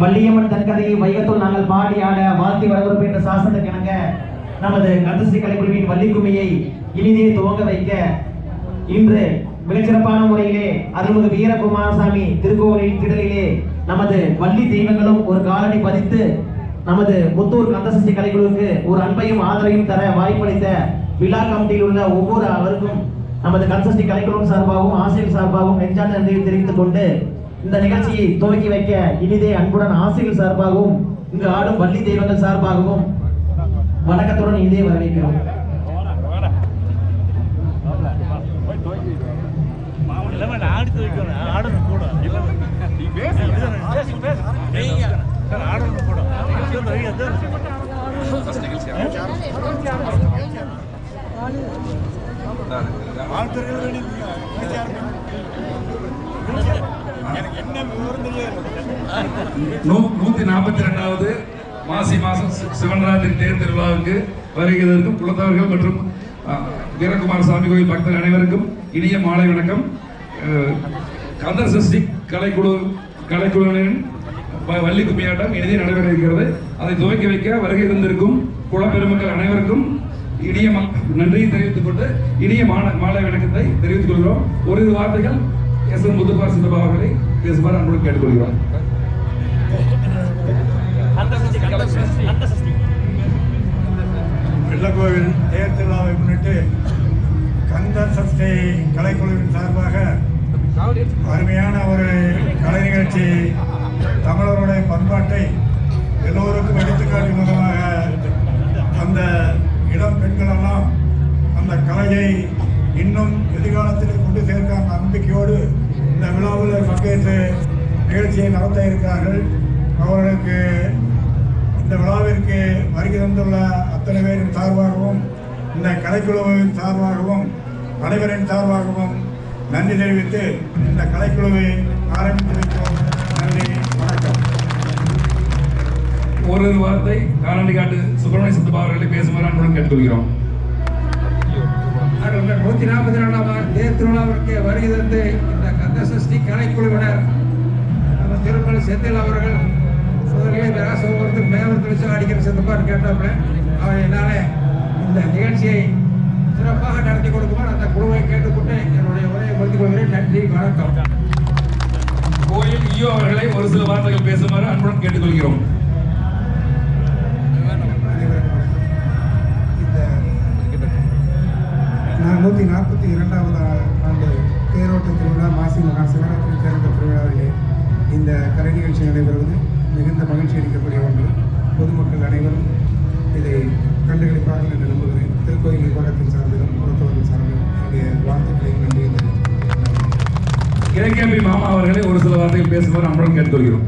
வள்ளியம்மன் தற்கதையை வைகத்துள் நாங்கள் பாடி ஆட வாழ்த்தி வரவேற்பு என்ற சாசனத்துக்கு இணங்க நமது கந்தசி கலைக்குழுவின் வள்ளிக்குமையை இனிதே துவங்க வைக்க இன்று மிகச்சிறப்பான முறையிலே அருள்மிகு வீரகுமாரசாமி திருக்கோவிலின் திடலிலே நமது வள்ளி தெய்வங்களும் ஒரு காலடி பதித்து நமது முத்தூர் கந்தசஷ்டி கலைக்குழுவுக்கு ஒரு அன்பையும் ஆதரவையும் தர வாய்ப்பளித்த விழா கமிட்டியில் உள்ள ஒவ்வொரு அவருக்கும் நமது கந்தசஷ்டி கலைக்குழுவின் சார்பாகவும் ஆசிரியர் சார்பாகவும் நெஞ்சார்ந்த நன்றியை தெரிவித்துக் கொண்டு இந்த நிகழ்ச்சியை துவக்கி வைக்க இனிதே அன்புடன் ஆசிரியர் சார்பாகவும் இங்கு ஆடும் வள்ளி தெய்வங்கள் சார்பாகவும் வணக்கத்துடன் இதே வரவேற்கிறோம். இல்லைம்மா கூட நூத்தி நாற்பத்தி ரெண்டாவது மாசி மாசம் சி- சிவன்ராத்திரி தேர் திருவிழாவுக்கு வருகிறதற்கும் குலத்தவர்கள் மற்றும் ஆ, வீரகுமார சாமி கோயில் பக்தர் அனைவருக்கும் இனிய மாலை வணக்கம். கந்தர் சஷ்டி கலைக்குழு கலைக்குழுவினரின் வ- வள்ளி கும்மியாட்டம் இனிதே நடைபெற இருக்கிறது. அதை துவக்கி வைக்க வருகை தந்திருக்கும் குலப்பெருமக்கள் அனைவருக்கும் இனிய நன்றியை தெரிவித்துக் கொண்டு இனிய மாலை வணக்கத்தை தெரிவித்துக் கொள்கிறோம். ஒரு வார்த்தைகள் எஸ் என் முத்துக்குமார் சிந்தபா அவர்களை பேசுமாறு அன்புடன் கேட்டுக்கொள்கிறோம். வெள்ளக்கோவில் தேர் திருவிழாவை முன்னிட்டு கந்த சஷ்டி கலைக்குழுவின் சார்பாக அருமையான ஒரு கலை நிகழ்ச்சி தமிழருடைய பண்பாட்டை எல்லோருக்கும் எடுத்துக்காட்டும் விதமாக அந்த இளம் பெண்களெல்லாம் அந்த கலையை இன்னும் எதிர்காலத்தில் கொண்டு சேர்க்க நம்பிக்கையோடு இந்த விழாவில் பங்கேற்று நிகழ்ச்சியை நடத்த இருக்கிறார்கள். அவர்களுக்கு இந்த விழாவிற்கு வருகை தந்துள்ள அத்தனை பேரின் சார்பாகவும் இந்த கலைக்குழுவின் சார்பாகவும் அனைவரின் சார்பாகவும் நன்றி தெரிவித்து இந்த கலைக்குழுவை ஆரம்பித்து வைக்கிறோம் நன்றி வணக்கம். ஒரு வார்த்தை காலாண்டி காட்டு சுப்பிரமணிய சித்தப்பா அவர்களை பேசுமாறு அன்புடன் கேட்டுக்கொள்கிறோம். நூத்தி நாற்பத்தி ரெண்டாம் தேர் திருவிழாவிற்கு வருகை தந்து இந்த சஷ்டி கலைக்குழுவினர் நம்ம திருமலை செந்தில் அவர்கள் முதலில் இந்த ராசபுரத்துக்கு மேவர் தெளிச்சு அடிக்கிற சித்தப்பான்னு கேட்டாப்புல அவர் என்னால் இந்த நிகழ்ச்சியை சிறப்பாக நடத்தி கொடுக்குமாறு அந்த குழுவை கேட்டுக்கொண்டு என்னுடைய உரையை முடித்துக் கொள்கிறேன். நன்றி வணக்கம். கோயில் ஈயோ அவர்களை ஒரு சில வார்த்தைகள் பேசுமாறு அன்புடன் கேட்டுக்கொள்கிறோம். இந்த நான் நூற்றி நாற்பத்தி இரண்டாவது தேரோட்ட திருவிழா மாசி மகா சிவராத்திரி தேரோட்ட திருவிழாவிலே இந்த கலை நிகழ்ச்சி நடைபெறுவது மிகுந்த மகிழ்ச்சி அளிக்கக்கூடிய ஒன்று. பொதுமக்கள் அனைவரும் இதை கண்டுகளிப்பார்கள் என்று நம்புகிறேன் திருக்கோயில் நிர்வாகத்தின் சார்பிலும் புறத்தவர்கள் சார்பிலும் என்னுடைய வாழ்த்துக்களையும் நன்றியை இலக்கியபி மாமா அவர்களை ஒரு சில வார்த்தைகள் பேசுமாறு அன்புடன் கேட்டுக்கொள்கிறோம்.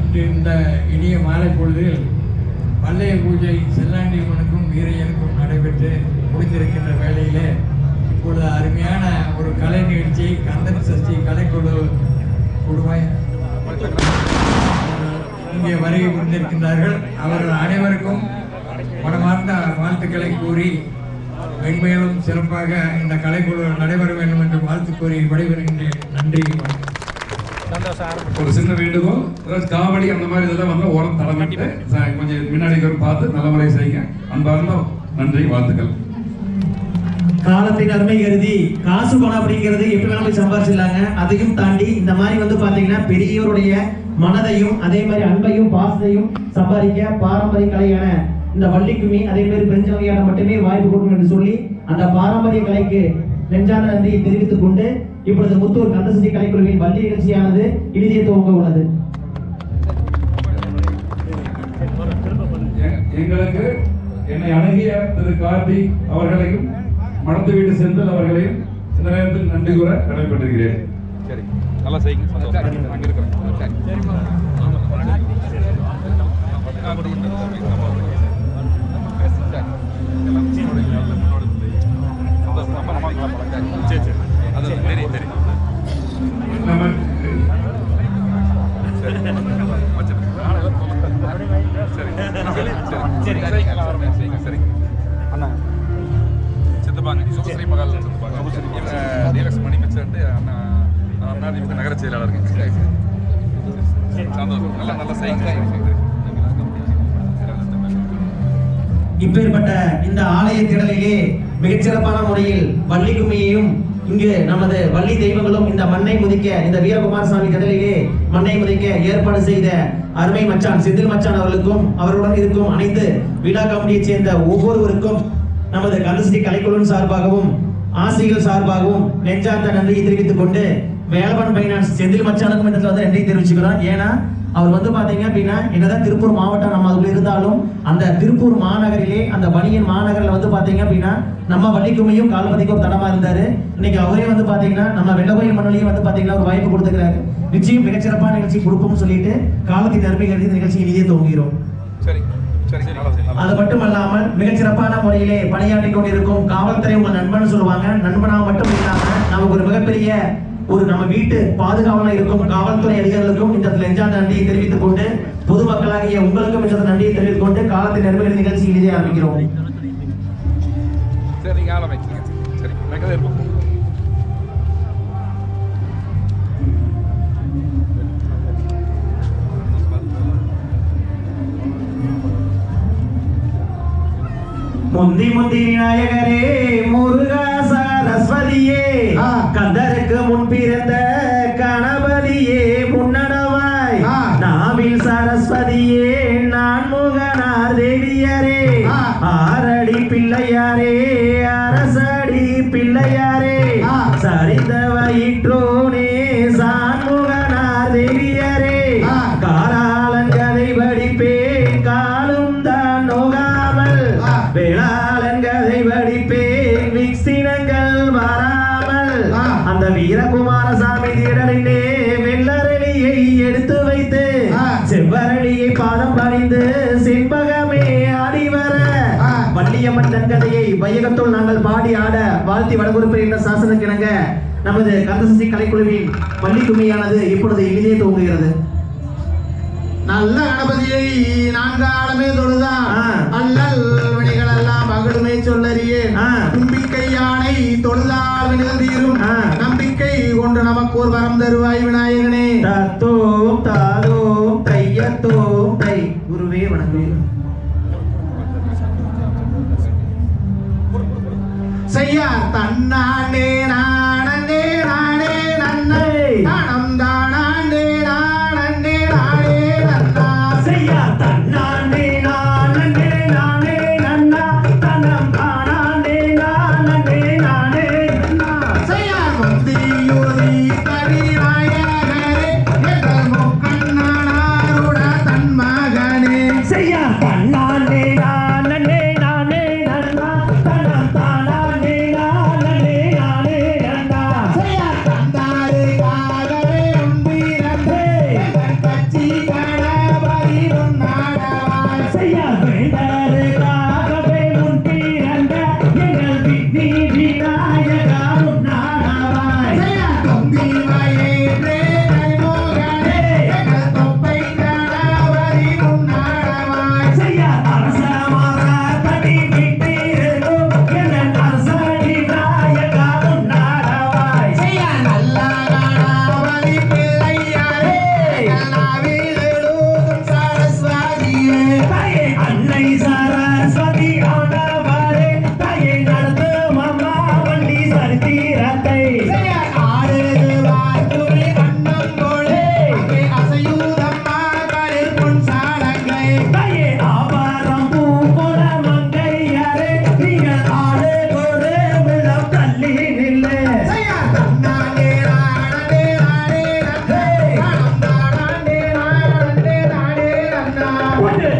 இன்று இந்த இனிய மாலை பொழுதில் பல்லைய பூஜை செல்லாண்டியம்மனுக்கும் வீரையனுக்கும் நடைபெற்று முடிந்திருக்கின்ற வேளையிலே ஒரு அருமையான ஒரு கலை நிகழ்ச்சி கந்தன் சஷ்டி கலைக்குழு குழுவை இங்கே வருகை புரிந்திருக்கின்றார்கள். அவர்கள் அனைவருக்கும் மனமார்ந்த வாழ்த்துக்களை கூறி மென்மேலும் சிறப்பாக இந்த கலைக்குழு நடைபெற வேண்டும் என்று வாழ்த்து கூறி விடைபெறுகின்றேன். நன்றி. ஒரு சின்ன வேண்டுகோள். அதாவது காவடி அந்த மாதிரி இதெல்லாம் வந்து ஓரம் தலைமைட்டு கொஞ்சம் முன்னாடி பார்த்து நல்ல முறையை செய்யுங்க. அன்பார்ந்த நன்றி வாழ்த்துக்கள். காலத்தின் அருமை கருதி காசு பணம் அப்படிங்கிறது எப்படி வேணாலும் போய் சம்பாரிச்சிடலாங்க. அதையும் தாண்டி இந்த மாதிரி வந்து பாத்தீங்கன்னா பெரியவருடைய மனதையும் அதே மாதிரி அன்பையும் பாசத்தையும் சம்பாதிக்க பாரம்பரிய கலையான இந்த வள்ளிக்குமி அதே மாதிரி பெருஞ்சவையான மட்டுமே வாய்ப்பு கொடுக்கும் என்று சொல்லி அந்த பாரம்பரிய கலைக்கு நெஞ்சான நன்றியை தெரிவித்துக் கொண்டு இப்பொழுது முத்தூர் கந்தசதி கலைக்குழுவின் வள்ளி நிகழ்ச்சியானது இறுதியை துவங்க உள்ளது. எங்களுக்கு என்னை அணுகிய திரு கார்த்திக் அவர்களையும் மடத்து வீடு செந்தில் அவர்களையும் இந்த நேரத்தில் நன்றி கூற கடமைப்பட்டிருக்கிறேன் சரி நல்லா செய்யுங்க அங்கே இருக்கிறேன் சரி சரி சரி நம்ம சரி சரி சரி சரி நல்லா நல்லா செய்யுங்க இப்பேற்பட்ட இந்த ஆலய திடலிலே மிகச்சிறப்பான முறையில் வள்ளி கும்மியையும் இங்கு நமது வள்ளி தெய்வங்களும் இந்த மண்ணை முதிக்க இந்த வீரகுமார சாமி திடலிலே மண்ணை முதிக்க ஏற்பாடு செய்த அருமை மச்சான் செந்தில் மச்சான் அவர்களுக்கும் அவருடன் இருக்கும் அனைத்து விழா கமிட்டியைச் சேர்ந்த ஒவ்வொருவருக்கும் நமது கந்தஸ்ரீ கலைக்குழுவின் சார்பாகவும் ஆசிரியர்கள் சார்பாகவும் நெஞ்சார்ந்த நன்றியை தெரிவித்துக் கொண்டு வேலவன் பைனான்ஸ் செந்தில் மச்சானுக்கும் இந்த இடத்துல வந்து நன்றி தெரிவிச்சுக்கிறோம். ஏன்னா அவர் வந்து பாத்தீங்க அப்படின்னா என்னதான் திருப்பூர் மாவட்டம் நம்ம அதுல இருந்தாலும் அந்த திருப்பூர் மாநகரிலே அந்த வணிகன் மாநகரில் வந்து பாத்தீங்க அப்படின்னா நம்ம வள்ளிக்குமையும் கால்பதிக்கு ஒரு தடமா இருந்தாரு. இன்னைக்கு அவரே வந்து பாத்தீங்கன்னா நம்ம வெள்ளகோயில் மண்ணிலையும் வந்து பாத்தீங்கன்னா ஒரு வாய்ப்பு கொடுத்துக்கிறாரு நிச்சயம் மிகச்சிறப்பான நிகழ்ச்சி கொடுப்போம்னு சொல்லிட்டு காலத்தின் அருமை கருதி இந்த நிகழ்ச்சி இனிதே துவங்குகிறோம். சரி அது மட்டுமல்லாமல் மிகச்சிறப்பான முறையிலே பணியாற்றி கொண்டிருக்கும் காவல்துறை உங்க நண்பன் சொல்லுவாங்க. நண்பனாக மட்டும் இல்லாம நமக்கு ஒரு மிகப்பெரிய ஒரு நம்ம வீட்டு பாதுகாவலா இருக்கும் காவல்துறை அதிகாரிகளுக்கும் இந்த நெஞ்சார்ந்த நன்றியை தெரிவித்துக் கொண்டு பொதுமக்களாகிய உங்களுக்கும் இந்த நன்றியை தெரிவித்துக் கொண்டு காலத்தின் நெருமைகள் நிகழ்ச்சி இனிதே ஆரம்பிக்கிறோம். முந்தி முந்தி விநாயகரே பிள்ளையாரே ஆ. வள்ளியம்மன் தன்கதையை வையகத்துள் நாங்கள் பாடி ஆட வாழ்த்தி வடகுறுப்பு என்ற சாசனக்கிணங்க நமது கந்தசசி கலைக்குழுவின் வள்ளி கும்மியானது இப்பொழுது இனிதே துவங்குகிறது நல்ல கணபதியை நான்காலமே தொழுதான் ஆ. அல்லல் வினைகள் எல்லாம் மகளுமே சொல்லறியேன் ஆ. தும்பிக்கை யானை தொழுதால் வினைகள் தீரும். நம்பிக்கை கொண்டு நமக்கு ஒரு வரம் தருவாய் விநாயகனே தத்தோம் தாதோம் தையத்தோம் தை குருவே வணக்கம்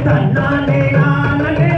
தன்னாலே நானே